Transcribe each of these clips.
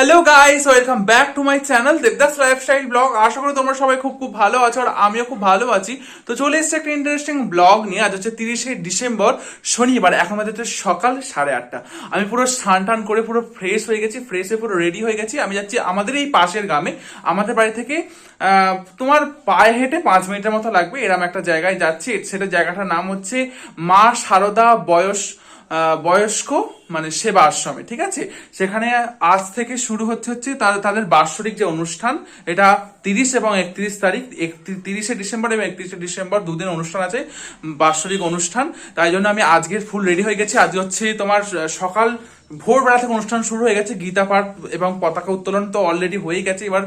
Hello guys welcome back to my channel Debdas lifestyle blog আশা করি তোমরা সবাই খুব খুব ভালো আছো আর আমিও খুব ভালো আছি। তো চলে এসেছে একটা ইন্টারেস্টিং ব্লগ নিয়ে। আজ হচ্ছে তিরিশে ডিসেম্বর, শনিবার। এখন আমাদের হচ্ছে সকাল সাড়ে আটটা। আমি পুরো স্নান টান করে পুরো ফ্রেশ হয়ে গেছি ফ্রেশ পুরো রেডি হয়ে গেছি। আমি যাচ্ছি আমাদের এই পাশের গ্রামে। আমাদের বাড়ি থেকে তোমার পায়ে হেঁটে পাঁচ মিনিটের মতো লাগবে। এরম একটা জায়গায় যাচ্ছি। সেটা জায়গাটার নাম হচ্ছে মা সারদা বয়স বয়স্ক মানে সেবা আশ্রমে ঠিক আছে? সেখানে আজ থেকে শুরু হচ্ছে হচ্ছে তাদের বাৎসরিক যে অনুষ্ঠান, এটা তিরিশ এবং একত্রিশ তারিখ তিরিশে ডিসেম্বর এবং একত্রিশে ডিসেম্বর দুদিন অনুষ্ঠান আছে বার্ষিক অনুষ্ঠান। তাই জন্য আমি আজকে ফুল রেডি হয়ে গেছি। আজ হচ্ছে তোমার সকাল ভোরবেলা থেকে অনুষ্ঠান শুরু হয়ে গেছে, গীতা পাঠ এবং পতাকা উত্তোলন তো অলরেডি হয়ে গেছে। এবার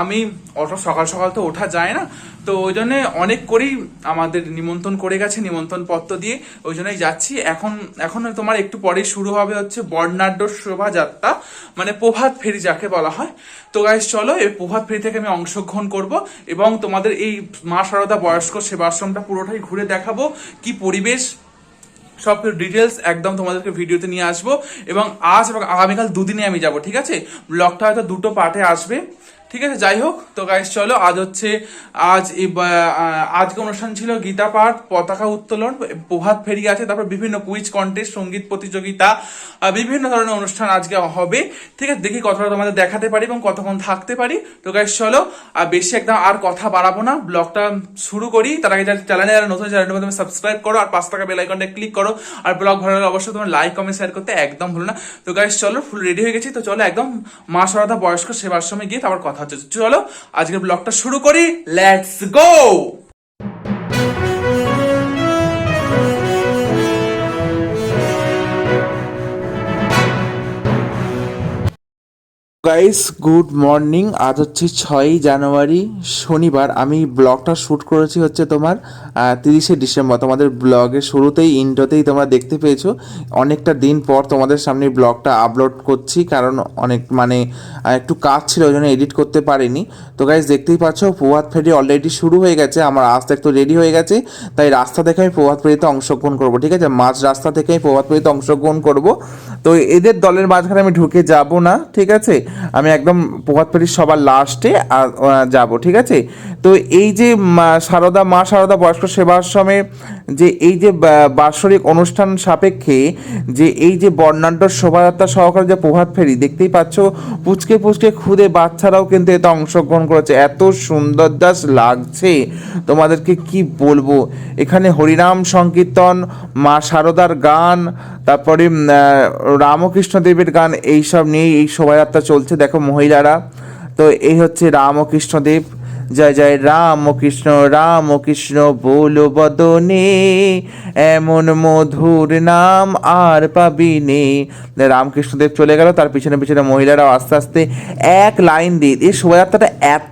আমি অত সকাল সকাল তো ওঠা যায় না, তো ওই জন্য অনেক করেই আমাদের নিমন্ত্রণ করে গেছে নিমন্ত্রণ পত্র দিয়ে ওই জন্যই যাচ্ছি। এখন এখন তোমার একটু পরেই শুরু হবে হচ্ছে বর্ণাঢ্য শোভাযাত্রা মানে প্রভাত ফেরি যাকে বলা হয়। তো গাইস চলো, এই প্রভাত ফেরি থেকে আমি অংশগ্রহণ করব এবং তোমাদের এই মা সারদা বয়স্ক সেবাশ্রমটা পুরোটাই ঘুরে দেখাবো, কি পরিবেশ সব ডিটেলস একদম তোমাদেরকে ভিডিওতে নিয়ে আসব এবং আজ এবং আগামীকাল দুদিনে আমি যাব, ঠিক আছে? ব্লগটা হয়তো দুটো পার্টে আসবে। ঠিক আছে, যাই হোক, তো গাইস চলো, আজ হচ্ছে, আজ আজকে অনুষ্ঠান ছিল গীতা পাঠ, পতাকা উত্তোলন, প্রভাত ফেরি আছে, তারপর বিভিন্ন কুইজ কন্টেস্ট সংগীত প্রতিযোগিতা বিভিন্ন ধরনের অনুষ্ঠান আজকে হবে, ঠিক আছে, দেখি কতটা তোমাদের দেখাতে পারি এবং কতক্ষণ থাকতে পারি। তো গাইস চলো আর বেশি একদম আর কথা বাড়াবো না ব্লগটা শুরু করি, তার আগে চ্যানেলে যারা নতুন চ্যানেলের মধ্যে সাবস্ক্রাইব করো, আর পাঁচ টাকা বেল আইকনটা ক্লিক করো, আর ব্লগ ভালো লাগলে অবশ্যই তোমার লাইক কমেন্ট শেয়ার করতে একদম ভুলো না। তো গাইস চলো ফুল রেডি হয়ে গেছি, তো চলো, একদম মা সরদা বয়স্ক সেবার সময় গিয়ে তারপর কথা হচ্ছে চলো আজকের ব্লগটা শুরু করি। Let's go guys good morning আজ হচ্ছে ছয়ই জানুয়ারি, শনিবার। আমি ব্লগটা শ্যুট করেছি হচ্ছে তোমার তিরিশে ডিসেম্বর। তোমাদের ব্লগের শুরুতেই ইন্ট্রোতেই তোমরা দেখতে পেয়েছ। অনেকটা দিন পর তোমাদের সামনে ব্লগটা আপলোড করছি, কারণ অনেক মানে একটু কাজ ছিল, ওই জন্য এডিট করতে পারিনি। তো গাইস দেখতেই পাচ্ছ, প্রভাত ফেরি অলরেডি শুরু হয়ে গেছে। আমার আসতে একটু রেডি হয়ে গেছে। তাই রাস্তা দেখে আমি প্রভাত ফেরিতে অংশগ্রহণ করব, ঠিক আছে? মাঝ রাস্তা থেকে আমি প্রভাত ফেরিতে অংশগ্রহণ করব। তো এদের দলের মাঝখানে আমি ঢুকে যাব না, ঠিক আছে? আমি একদম প্রভাত ফেরির সবার লাস্টে যাব, ঠিক আছে? তো এই যে, মা- সারদা, মা সারদা বয়স্ক সেবা আশ্রমে যে এই যে বাৎসরিক অনুষ্ঠান সাপেক্ষে যে এই যে বর্ণাঢ্য শোভাযাত্রা সহকারে যে প্রভাত ফেরি, দেখতেই পাচ্ছ পুচকে পুচকে খুদে বাচ্চারাও কিন্তু এতে অংশগ্রহণ করেছে। এত সুন্দর দাস লাগছে। তোমাদেরকে কি বলব? এখানে হরিনাম সংকীর্তন, মা সারদার গান, তারপরে রামকৃষ্ণ দেবের গান, এইসব নিয়ে এই শোভাযাত্রা চলছে। দেখো মহিলারা, তো এই হচ্ছে রামকৃষ্ণ দেব। জয় জয় রাম কৃষ্ণ রাম কৃষ্ণ বলো বদনে, এমন মধুর নাম আর পাবি নে। রামকৃষ্ণদেব চলে গেল, তার পিছনে পিছনে মহিলারাও আস্তে আস্তে এক লাইন দিয়ে, এই শোভাযাত্রাটা এত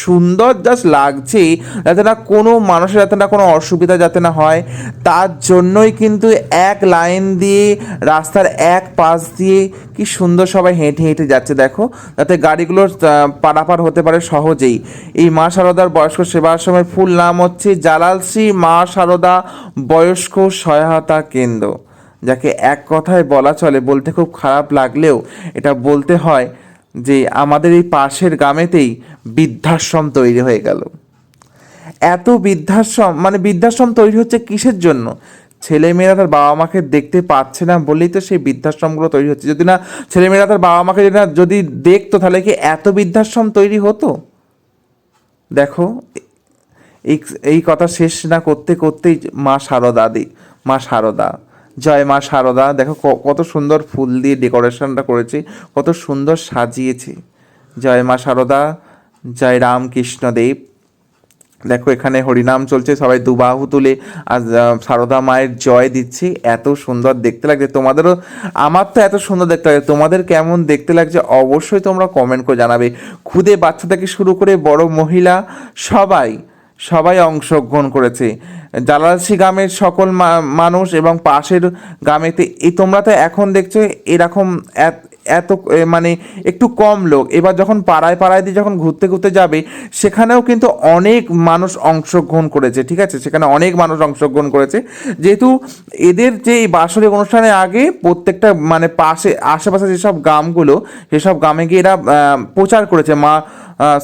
সুন্দর জাস্ট লাগছে যাতে না কোনো মানুষের, যাতে না কোনো অসুবিধা যাতে না হয়। তার জন্যই কিন্তু এক লাইন দিয়ে, রাস্তার এক পাশ দিয়ে কি সুন্দর সবাই হেঁটে হেঁটে যাচ্ছে, দেখো। যাতে গাড়িগুলো পারাপার হতে পারে সহজেই। এই মা সারদার বয়স্ক সেবা আশ্রমের ফুল নাম হচ্ছে জালালশ্রী মা সারদা বয়স্ক সহায়তা কেন্দ্র। যাকে এক কথায় বলা চলে, বলতে খুব খারাপ লাগলেও এটা বলতে হয়। যে আমাদের এই পাশের গ্রামেতেই বৃদ্ধাশ্রম তৈরি হয়ে গেল। এত বৃদ্ধাশ্রম মানে বৃদ্ধাশ্রম তৈরি হচ্ছে কিসের জন্য? ছেলেমেয়েরা তার বাবা মাকে দেখতে পাচ্ছে না বলেই তো সেই বৃদ্ধাশ্রমগুলো তৈরি হচ্ছে। যদি না ছেলেমেয়েরা তার বাবা মাকে যদি না, যদি দেখতো তাহলে কি এত বৃদ্ধাশ্রম তৈরি হতো? দেখো, এই কথা শেষ না করতে করতেই মা শারদা দি, মা শারদা জয় মা শারদা দেখো কত সুন্দর ফুল দিয়ে ডেকোরেশনটা করেছে কত সুন্দর সাজিয়েছে। জয় মা শারদা জয় রামকৃষ্ণ দেব। দেখো এখানে হরিনাম চলছে সবাই দুবাহু তুলে। আহ, সারদা মায়ের জয় দিচ্ছি এত সুন্দর দেখতে লাগছে। তোমাদেরও আমার তো এত সুন্দর দেখতে লাগে তোমাদের কেমন দেখতে লাগছে অবশ্যই তোমরা কমেন্ট করে জানাবে। খুদে বাচ্চা থেকে শুরু করে বড় মহিলা সবাই সবাই অংশগ্রহণ করেছে। জালালসি গ্রামের সকল মানুষ এবং পাশের গ্রামেতে, এই তোমরা তো এখন দেখছ এরকম এত- মানে একটু কম লোক। এবার যখন পাড়ায় পাড়ায় দিয়ে যখন ঘুরতে ঘুরতে যাবে, সেখানেও কিন্তু অনেক মানুষ অংশগ্রহণ করেছে, ঠিক আছে? সেখানে অনেক মানুষ অংশগ্রহণ করেছে। যেহেতু এদের যে এই বাৎসরিক অনুষ্ঠানের আগে প্রত্যেকটা মানে পাশে, আশেপাশে যেসব গ্রামগুলো, সেসব গ্রামে গিয়ে এরা প্রচার করেছে। মা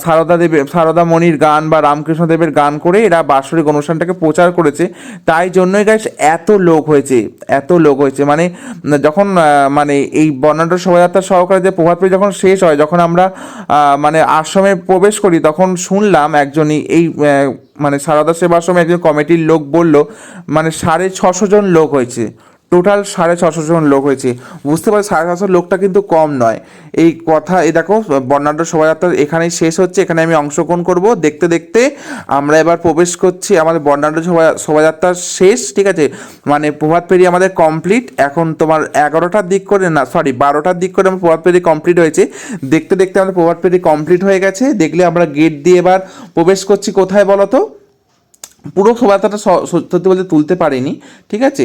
সারদা দেবের, সারদা মণির গান বা রামকৃষ্ণ দেবের গান করে এরা বাৎসরিক অনুষ্ঠানটাকে প্রচার করেছে। তাই জন্যই গাইস এত লোক হয়েছে, এত লোক হয়েছে। মানে যখন মানে এই বর্ণাঢ্য শোভাযাত্রা সহকারে যে প্রভাত ফেরি যখন শেষ হয়, যখন আমরা মানে আশ্রমে প্রবেশ করি, তখন শুনলাম একজনই এই মানে সারদা সেবাশ্রমে একজন কমিটির লোক বলল মানে সাড়ে ছশো জন লোক হয়েছে। টোটাল সাড়ে ছশো জন লোক হয়েছে। বুঝতে পারছি সাড়ে ছশো লোকটা কিন্তু কম নয়। এই কথা, এই দেখো, বর্ণাঢ্য শোভাযাত্রা এখানেই শেষ হচ্ছে। এখানে আমি অংশগ্রহণ করব। দেখতে দেখতে আমরা এবার প্রবেশ করছি আমাদের বর্ণাঢ্য শোভা শোভাযাত্রা শেষ, ঠিক আছে? মানে প্রভাত পেরিয়ে আমাদের কমপ্লিট এখন তোমার এগারোটার দিক করে না সরি বারোটার দিক করে আমার প্রভাত পেরি কমপ্লিট হয়েছে। দেখতে দেখতে আমাদের প্রভাত পেরি কমপ্লিট হয়ে গেছে। দেখলে আমরা গেট দিয়ে এবার প্রবেশ করছি। কোথায় বলো তো? পুরো শোভাযাত্রাটা সত্যি বলতে তুলতে পারিনি, ঠিক আছে?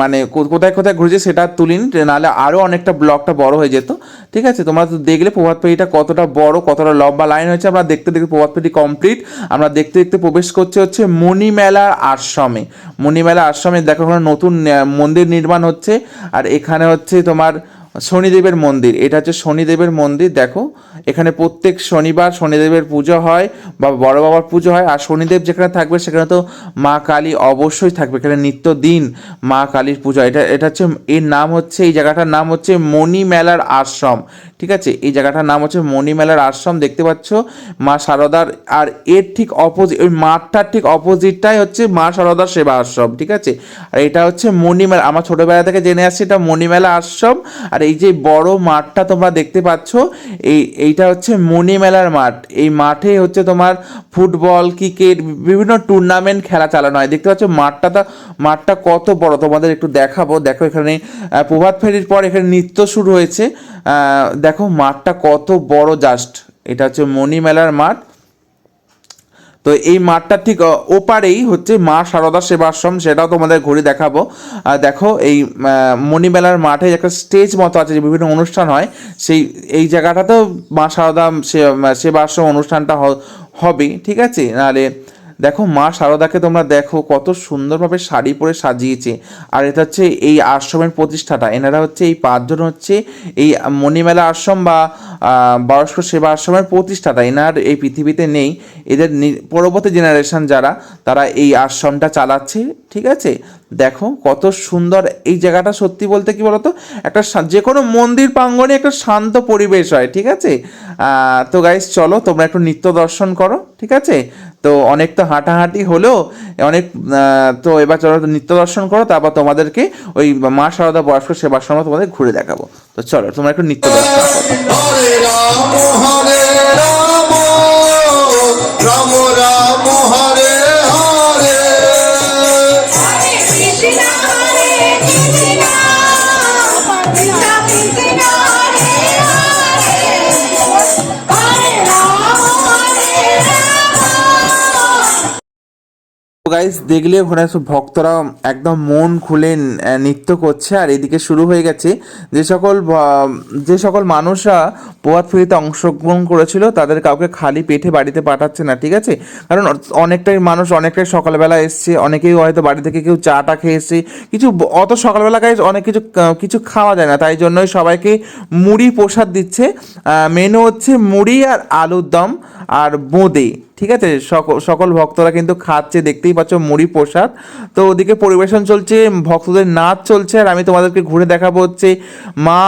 মানে কোথায় কোথায় ঘুরেছে সেটা তুলিনি নাহলে আরও অনেকটা ব্লকটা বড় হয়ে যেত, ঠিক আছে? তোমরা তো দেখলে প্রভাত পেরিটা কতটা বড়, কতটা লম্বা লাইন হয়েছে, আমরা দেখতে দেখতে প্রভাত পেরি কমপ্লিট আমরা দেখতে দেখতে প্রবেশ করছে হচ্ছে মণিমেলার আশ্রমে। মণিমেলা আশ্রমে দেখো ওখানে নতুন মন্দির নির্মাণ হচ্ছে, আর এখানে হচ্ছে তোমার শনিদেবের মন্দির। এটা হচ্ছে শনিদেবের মন্দির, দেখো। এখানে প্রত্যেক শনিবার শনিদেবের পুজো হয় বা বড় বাবার পুজো হয়। আর শনিদেব যেখানে থাকবে, সেখানে তো মা কালী অবশ্যই থাকবে। এখানে নিত্য দিন মা কালীর পুজো এটা এটা হচ্ছে, এর নাম হচ্ছে, এই জায়গাটার নাম হচ্ছে মণি মেলার আশ্রম। ঠিক আছে? এই জায়গাটার নাম হচ্ছে মণিমেলার আশ্রম, দেখতে পাচ্ছ? মা শারদার আর এর ঠিক অপোজিট ওই মাঠটার ঠিক অপোজিটটাই হচ্ছে মা শারদার সেবা আশ্রম, ঠিক আছে? আর এটা হচ্ছে মণিমেলা, আমার ছোটোবেলা থেকে জেনে আসছি, এটা মণিমেলা আশ্রম। আর এই যে বড় মাঠটা তোমরা দেখতে পাচ্ছ, এই, এইটা হচ্ছে মণিমেলার মাঠ। এই মাঠে হচ্ছে তোমার ফুটবল, ক্রিকেট, বিভিন্ন টুর্নামেন্ট খেলা চালানো হয়। দেখতে পাচ্ছ, মাঠটা তা- মাঠটা কত বড়, তোমাদের একটু দেখাবো। দেখো এখানে প্রভাত ফেরির পর এখানে নৃত্য শুরু হয়েছে। দেখো মাঠটা কত বড় জাস্ট এটা হচ্ছে মণিমেলার মাঠ। তো এই মাঠটা ঠিক ওপারেই হচ্ছে মা সারদা সেবাশ্রম, সেটাও তোমাদের ঘুরে দেখাবো। আর দেখো এই মণিমেলার মাঠে একটা স্টেজ মতো আছে, যে বিভিন্ন অনুষ্ঠান হয়। সেই, এই জায়গাটাতেও মা সারদা সেবাশ্রম অনুষ্ঠানটা হবে ঠিক আছে? নাহলে দেখো মা সারদাকে তোমরা দেখো কত সুন্দরভাবে শাড়ি পরে সাজিয়েছে। আর এটা হচ্ছে এই আশ্রমের প্রতিষ্ঠাতা। এনারা হচ্ছে এই পাঁচজন হচ্ছে এই মণিমেলা আশ্রম বা বয়স্ক সেবা আশ্রমের প্রতিষ্ঠাতা। এনার এই পৃথিবীতে নেই। এদের পরবর্তী জেনারেশন যারা, তারা এই আশ্রমটা চালাচ্ছে, ঠিক আছে? দেখো কত সুন্দর এই জায়গাটা সত্যি বলতে কি বলতো? একটা যে কোনো মন্দির প্রাঙ্গণে একটা শান্ত পরিবেশ হয়, ঠিক আছে? তো গাইস চলো তোমরা একটু নিত্য দর্শন করো, ঠিক আছে? তো অনেক তো হাঁটাহাঁটি হলো, অনেক তো এবার চলো নিত্য দর্শন করো, তারপর তোমাদেরকে ওই মা সারদা বয়স্ক সেবাশ্রম তোমাদের ঘুরে দেখাবো। তো চলো তোমরা একটু নিত্য দর্শন করো। দেখলে ওখানে সব ভক্তরা একদম মন খুলে নৃত্য করছে। আর এদিকে শুরু হয়ে গেছে, যে সকল যে সকল মানুষরা প্রভাত ফেরিতে অংশগ্রহণ করেছিল, তাদের কাউকে খালি পেটে বাড়িতে পাঠাচ্ছে না, ঠিক আছে? কারণ অনেকটাই মানুষ, অনেকটাই সকালবেলা এসছে, অনেকেই হয়তো বাড়ি থেকে কেউ চাটা খেয়ে এসছে। কিছু অত সকালবেলা গাইজ অনেক কিছু কিছু খাওয়া যায় না, তাই জন্যই সবাইকে মুড়ি প্রসাদ দিচ্ছে। মেনু হচ্ছে মুড়ি আর আলুর দম আর বোঁদে। ঠিক আছে, সকল ভক্তরা কিন্তু খাচ্ছে, দেখতেই পাচ্ছ মুড়ি প্রসাদ। তো ওদিকে পরিবেশন চলছে, ভক্তদের নাচ চলছে, আর আমি তোমাদেরকে ঘুরে দেখাবো হচ্ছে মা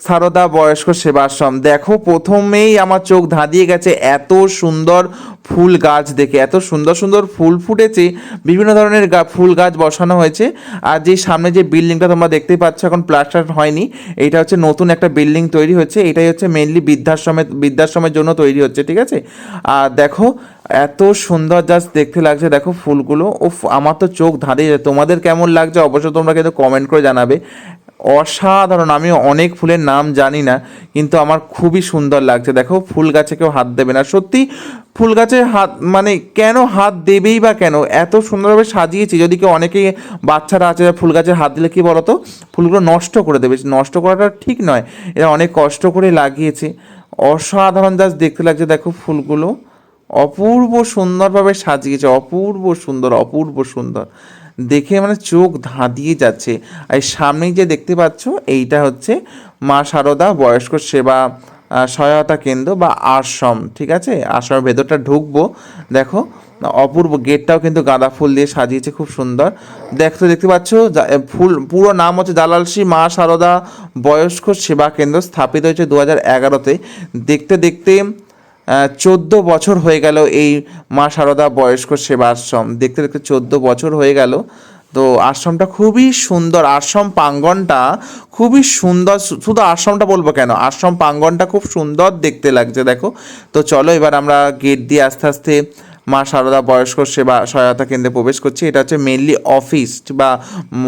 সারদা বয়স্ক সেবাশ্রম। দেখো, প্রথমেই আমার চোখ ধাঁধিয়ে গেছে এত সুন্দর ফুল গাছ দেখে। এত সুন্দর সুন্দর ফুল ফুটেছে, বিভিন্ন ধরনের ফুল গাছ বসানো হয়েছে। আর যে সামনে যে বিল্ডিংটা তোমরা দেখতেই পাচ্ছ, এখন প্লাস্টার হয়নি এইটা হচ্ছে নতুন একটা বিল্ডিং তৈরি হচ্ছে। এটাই হচ্ছে মেনলি বৃদ্ধাশ্রমের বৃদ্ধাশ্রমের জন্য তৈরি হচ্ছে, ঠিক আছে? আর দেখো, এত সুন্দর জাস্ট দেখতে লাগছে, দেখো ফুলগুলো। ও আমার তো চোখ ধাঁধিয়ে যায়। তোমাদের কেমন লাগছে অবশ্যই তোমরা কিন্তু কমেন্ট করে জানাবে। অসাধারণ। আমি অনেক ফুলের নাম জানি না, কিন্তু আমার খুবই সুন্দর লাগছে। দেখো, ফুল গাছে কেউ হাত দেবে না। সত্যি, ফুল গাছে হাত মানে কেন হাত দেবেই বা কেন? এত সুন্দরভাবে সাজিয়েছি, যদি কেউ অনেকে বাচ্চারা আছে ফুল গাছে হাত দিলে কি বলতো? ফুলগুলো নষ্ট করে দেবে। নষ্ট করাটা ঠিক নয়, এরা অনেক কষ্ট করে লাগিয়েছে। অসাধারণ জাস্ট দেখতে লাগছে, দেখো ফুলগুলো। অপূর্ব সুন্দরভাবে সাজিয়েছে, অপূর্ব সুন্দর অপূর্ব সুন্দর। দেখে মানে চোখ ধাঁধিয়ে যাচ্ছে। আর সামনেই যে দেখতে পাচ্ছ, এইটা হচ্ছে মা সারদা বয়স্ক সেবা সহায়তা কেন্দ্র বা আশ্রম, ঠিক আছে? আশ্রমের ভেতরটা ঢুকবো। দেখো, অপূর্ব গেটটাও কিন্তু গাঁদা ফুল দিয়ে সাজিয়েছে, খুব সুন্দর। দেখতে দেখতে পাচ্ছ ফুল, পুরো নাম হচ্ছে দালালসি মা সারদা বয়স্ক সেবা কেন্দ্র স্থাপিত হয়েছে দু হাজার এগারোতে। দেখতে দেখতে চোদ্দ বছর হয়ে গেল এই মা সারদা বয়স্ক সেবা আশ্রম দেখতে দেখতে চোদ্দ বছর হয়ে গেল। তো আশ্রমটা খুবই সুন্দর। আশ্রম প্রাঙ্গণটা খুবই সুন্দর। শুধু আশ্রমটা বলব কেন? আশ্রম প্রাঙ্গণটা খুব সুন্দর দেখতে লাগছে, দেখো। তো চলো এবার আমরা গেট দিয়ে আস্তে আস্তে মা সারদা বয়স্ক সেবা সহায়তা কেন্দ্রে প্রবেশ করছি। এটা হচ্ছে মেনলি অফিস বা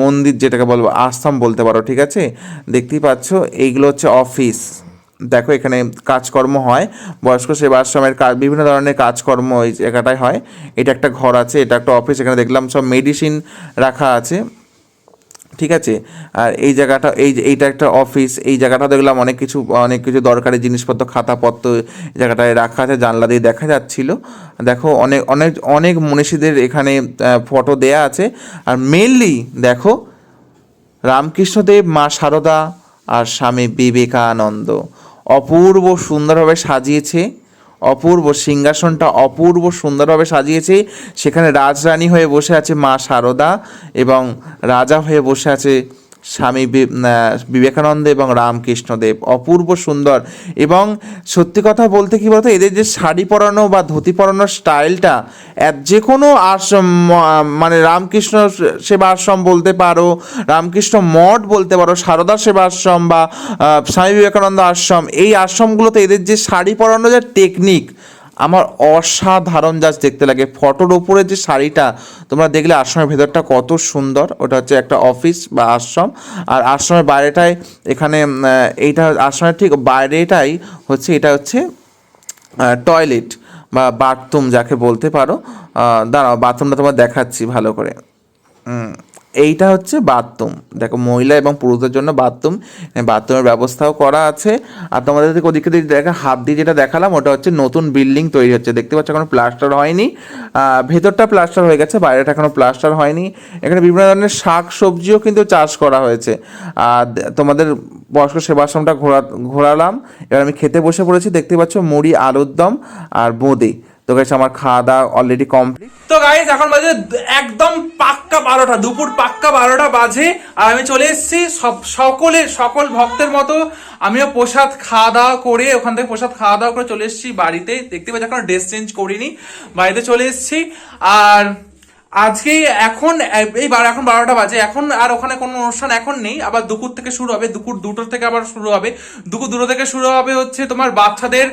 মন্দির যেটাকে বলব, আশ্রম বলতে পারো, ঠিক আছে? দেখতেই পাচ্ছ, এইগুলো হচ্ছে অফিস দেখো এখানে কাজকর্ম হয়, বয়স্ক সেবা আশ্রমের কাজ, বিভিন্ন ধরনের কাজকর্ম এই জায়গাটায় হয়। এটা একটা ঘর আছে, এটা একটা অফিস এখানে দেখলাম সব মেডিসিন রাখা আছে। ঠিক আছে? আর এই জায়গাটা, এই এইটা একটা অফিস এই জায়গাটা দেখলাম অনেক কিছু অনেক কিছু দরকারি জিনিসপত্র, খাতাপত্র এই জায়গাটায় রাখা আছে, জানলা দিয়ে দেখা যাচ্ছিল। দেখো অনেক অনেক অনেক মনীষীদের এখানে ফটো দেয়া আছে। আর মেনলি দেখো, রামকৃষ্ণদেব, মা শারদা আর স্বামী বিবেকানন্দ। অপূর্ব সুন্দরভাবে সাজিয়েছে। অপূর্ব সিংহাসনটা অপূর্ব সুন্দরভাবে সাজিয়েছে। সেখানে রাজরানী হয়ে বসে আছে মা শারদা এবং রাজা হয়ে বসে আছে স্বামী বিবেকানন্দ এবং রামকৃষ্ণদেব। অপূর্ব সুন্দর। এবং সত্যি কথা বলতে কি বলতো, এদের যে শাড়ি পরানো বা ধুতি পরানোর স্টাইলটা যে কোনো আশ্রম মানে রামকৃষ্ণ সেবা আশ্রম বলতে পারো, রামকৃষ্ণ মঠ বলতে পারো, সারদা সেবা আশ্রম বা স্বামী বিবেকানন্দ আশ্রম, এই আশ্রমগুলোতে এদের যে শাড়ি পরানো যে টেকনিক আমার অসাধারণ জাস্ট দেখতে লাগে। ফটোর উপরে যে শাড়িটা তোমরা দেখলে আশ্রমের ভেতরটা কত সুন্দর। ওটা হচ্ছে একটা অফিস বা আশ্রম। আর আশ্রমের বাইরেটায় এখানে এইটা আশ্রমের ঠিক বাইরেটাই হচ্ছে এটা হচ্ছে টয়লেট বা বাথরুম যাকে বলতে পারো। দাঁড়াও বাথরুমটা তোমার দেখাচ্ছি ভালো করে। হুম, এইটা হচ্ছে বাথরুম। দেখো, মহিলা এবং পুরুষদের জন্য বাথরুম। বাথরুমের ব্যবস্থাও করা আছে। আর তোমাদের ওদিকে দেখা, হাত দিয়ে যেটা দেখালাম, ওটা হচ্ছে নতুন বিল্ডিং তৈরি হচ্ছে। দেখতে পাচ্ছ, এখনও প্লাস্টার হয়নি। ভেতরটা প্লাস্টার হয়ে গেছে, বাইরেটা এখনও প্লাস্টার হয়নি। এখানে বিভিন্ন ধরনের শাক সবজিও কিন্তু চাষ করা হয়েছে। আর তোমাদের বয়স্ক সেবাশ্রমটা ঘোরা, ঘোরালাম। এবার আমি খেতে বসে পড়েছি। দেখতে পাচ্ছ, মুড়ি, আলুর দম আর বোঁদে তো গেছে আমার খাওয়া দাওয়া অলরেডি কমপ্লিট তো গাইজ এখন বাজে একদম পাক্কা বারোটা, দুপুর পাক্কা বারোটা বাজে, আর আমি চলে এসেছি সব, সকলে, সকল ভক্তের মতো। আমিও প্রসাদ খাওয়া দাওয়া করে, ওখান থেকে প্রসাদ খাওয়া দাওয়া করে চলে এসেছি বাড়িতে। দেখতে পাচ্ছি এখন ড্রেস চেঞ্জ করিনি, বাড়িতে চলে এসেছি। আর আজকে এখন, এই বারো, এখন বারোটা বাজে। এখন আর ওখানে কোনো অনুষ্ঠান এখন নেই, আবার দুপুর থেকে শুরু হবে, দুপুর দুটো থেকে আবার শুরু হবে। দুপুর দুটো থেকে শুরু হবে হচ্ছে তোমার বাচ্চাদের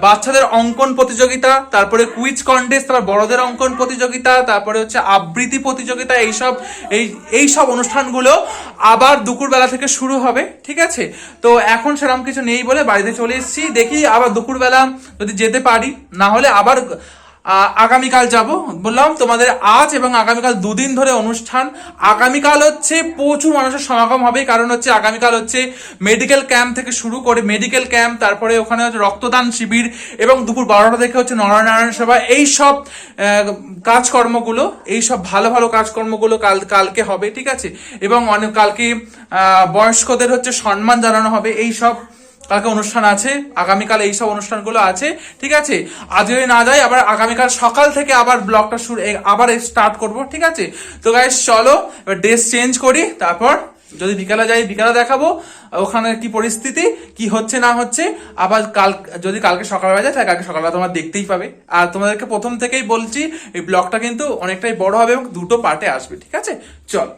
বাচ্চাদের অঙ্কন প্রতিযোগিতা, তারপরে কুইজ কন্টেস্ট তারপর বড়দের অঙ্কন প্রতিযোগিতা, তারপরে হচ্ছে আবৃত্তি প্রতিযোগিতা, এইসব, এই, এইসব অনুষ্ঠানগুলো আবার দুপুরবেলা থেকে শুরু হবে, ঠিক আছে? তো এখন সেরকম কিছু নেই বলে বাড়িতে চলে এসেছি। দেখি আবার দুপুরবেলা যদি যেতে পারি, না হলে আবার আগামীকাল যাব। বললাম, তোমাদের আজ এবং আগামীকাল দুদিন ধরে অনুষ্ঠান। আগামীকাল হচ্ছে প্রচুর মানুষের সমাগম হবে কারণ হচ্ছে আগামীকাল হচ্ছে মেডিকেল ক্যাম্প থেকে শুরু করে মেডিকেল ক্যাম্প তারপরে ওখানে হচ্ছে রক্তদান শিবির এবং দুপুর বারোটা থেকে হচ্ছে নরনারায়ণ সভা। এই সব কাজকর্মগুলো, এই সব ভালো ভালো কাজকর্মগুলো কাল, কালকে হবে, ঠিক আছে? এবং অনেক, কালকে বয়স্কদের হচ্ছে সম্মান জানানো হবে, এই সব কালকে অনুষ্ঠান আছে, আগামীকাল এইসব অনুষ্ঠানগুলো আছে, ঠিক আছে? আজ যদি না যাই আবার আগামীকাল সকাল থেকে আবার ব্লগটা শুরু আবার স্টার্ট করব, ঠিক আছে? তো গাইস চলো, এবার ড্রেস চেঞ্জ করি, তারপর যদি বিকালে যাই, বিকালে দেখাবো, ওখানে কি পরিস্থিতি, কি হচ্ছে, না হচ্ছে, আবার কাল, যদি কালকে সকালবেলা যায়, তাহলে কালকে সকালবেলা তোমরা দেখতেই পাবে। আর তোমাদেরকে প্রথম থেকেই বলছি, এই ব্লগটা কিন্তু অনেকটাই বড় হবে এবং দুটো পার্টে আসবে, ঠিক আছে? চল।